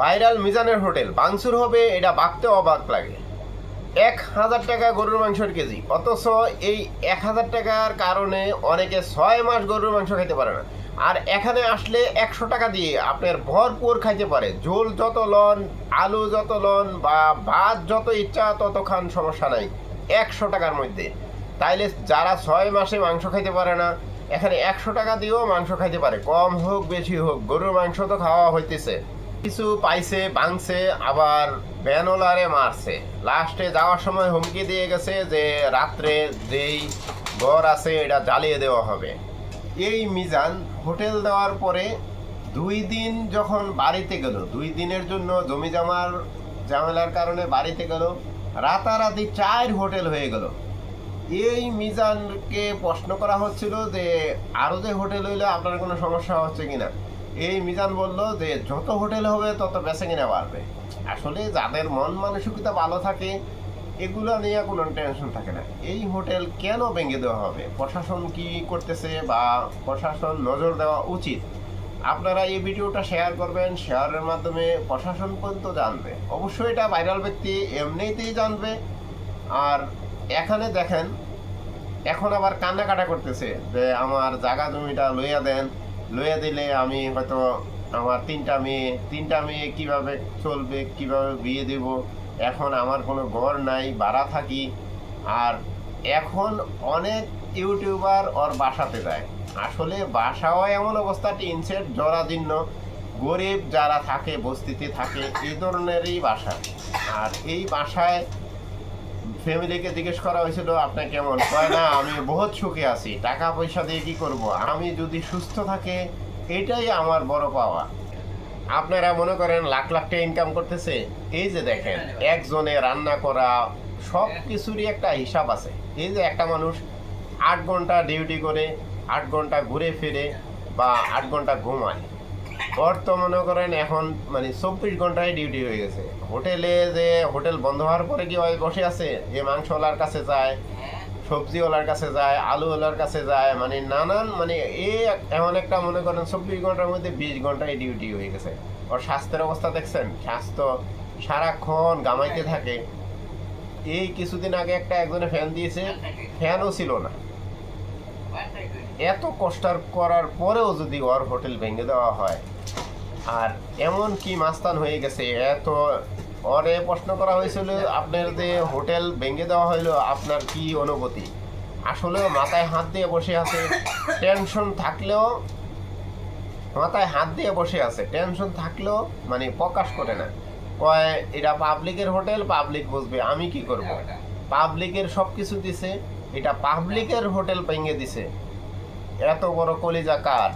Viral মিজানের hotel. বাংসুর হবে, এটা বাঁকতে অবাক লাগে। এক হাজার টাকা গরুর মাংসের কেজি। অথচ এই এক হাজার টাকার কারণে অনেকে ছয় মাস গরুর মাংস খাইতে পারে না। আর এখানে আসলে একশো টাকা দিয়ে আপনার ভরপুর খাইতে পারে। ঝোল যত লন, আলু যত লন, বা ভাত যত ইচ্ছা তত খান, সমস্যা নাই। একশো টাকার মধ্যে। তাইলে যারা ছয় মাসে মাংস খাইতে পারে না, এখানে একশো টাকা দিয়েও মাংস খাইতে পারে। কম হোক, বেশি হোক, গরুর মাংস তো খাওয়া হইতেছে। কিছু পাইছে, ভাঙছে, আবার ব্যানোলারে মারছে। লাস্টে যাওয়ার সময় হুমকি দিয়ে গেছে যে রাত্রে যেই ঘর আছে, এটা জ্বালিয়ে দেওয়া হবে। এই মিজান হোটেল দেওয়ার পরে দুই দিন যখন বাড়িতে গেল, দুই দিনের জন্য জমি জামার ঝামেলার কারণে বাড়িতে গেল, রাতারাতি চার হোটেল হয়ে গেল। এই মিজানকে প্রশ্ন করা হচ্ছিল যে আরও যে হোটেল হইলে, আপনার কোনো সমস্যা হচ্ছে কিনা? এই মিজান বলল যে, যত হোটেল হবে, তত বেছে কিনা বাড়বে আসলে যাদের মন মানসিকতা ভালো থাকে, এগুলো নিয়ে কোনো টেনশন থাকে না। এই হোটেল কেন ভেঙে দেওয়া হবে? প্রশাসন কি করতেছে বা প্রশাসন নজর দেওয়া উচিত? আপনারা এই ভিডিওটা শেয়ার করবেন শেয়ারের মাধ্যমে প্রশাসন পর্যন্ত জানবে। অবশ্যই এটা ভাইরাল ব্যক্তি এমনিতেই জানবে। আর এখানে দেখেন, এখন আবার কান্নাকাটা করতেছে যে, আমার জায়গা জমিটা লইয়া দেন। লইয়া দিলে আমি হয়তো আমার তিনটা মেয়ে তিনটা মেয়ে কীভাবে চলবে, কীভাবে বিয়ে দেব? এখন আমার কোনো ঘর নাই, ভাড়া থাকি। আর এখন অনেক ইউটিউবার ওর বাসাতে যায়। আসলে বাসাও এমন অবস্থা, টিন সেট, জরাজীর্ণ। গরিব যারা থাকে, বস্তিতে থাকে এই ধরনেরই বাসা। আর এই বাসায় ফ্যামিলিকে জিজ্ঞেস করা হয়েছিল, আপনি কেমন? কয়, না, আমি বহুত সুখে আছি। টাকা পয়সা দিয়ে কি করব? আমি যদি সুস্থ থাকে, এটাই আমার বড় পাওয়া। আপনারা মনে করেন লাখ লাখ টাকা ইনকাম করতেছে? এই যে দেখেন, একজনে রান্না করা সব কিছুরই একটা হিসাব আছে। এই যে একটা মানুষ আট ঘণ্টা ডিউটি করে, আট ঘণ্টা ঘুরে ফিরে বা আট ঘণ্টা ঘুমায়। ওর তো মনে করেন এখন মানে চব্বিশ ঘন্টায় ডিউটি হয়ে গেছে। হোটেলে যে হোটেল বন্ধ হওয়ার পরে কি ওই বসে আছে? যে মাংসওয়ালার কাছে যায়, সবজিওয়ালার কাছে যায়, আলুওয়ালার কাছে যায় মানে নানান মানে এই এমন একটা মনে করেন চব্বিশ ঘণ্টার মধ্যে বিশ ঘন্টায় ডিউটি হয়ে গেছে। ওর স্বাস্থ্যের অবস্থা দেখছেন? স্বাস্থ্য সারাক্ষণ গামাইতে থাকে। এই কিছুদিন আগে একটা একজনে ফ্যান দিয়েছে ফ্যানও ছিল না। এত কষ্ট করার পরেও যদি ওর হোটেল ভেঙে দেওয়া হয়, আর এমন কি মাস্তান হয়ে গেছে, এত ওরে প্রশ্ন করা হয়েছিল আপনার যে হোটেল ভেঙে দেওয়া হইল, আপনার কি অনুভূতি? আসলেও মাথায় হাত দিয়ে বসে আছে, টেনশন থাকলেও, মাথায় হাত দিয়ে বসে আছে, টেনশন থাকলেও মানে প্রকাশ করে না। কয়, এটা পাবলিকের হোটেল, পাবলিক বুঝবে, আমি কি করব? পাবলিকের সব কিছু দিছে এটা পাবলিকের হোটেল পেঙ্গে দিছে। এত বড় কলিজা কার?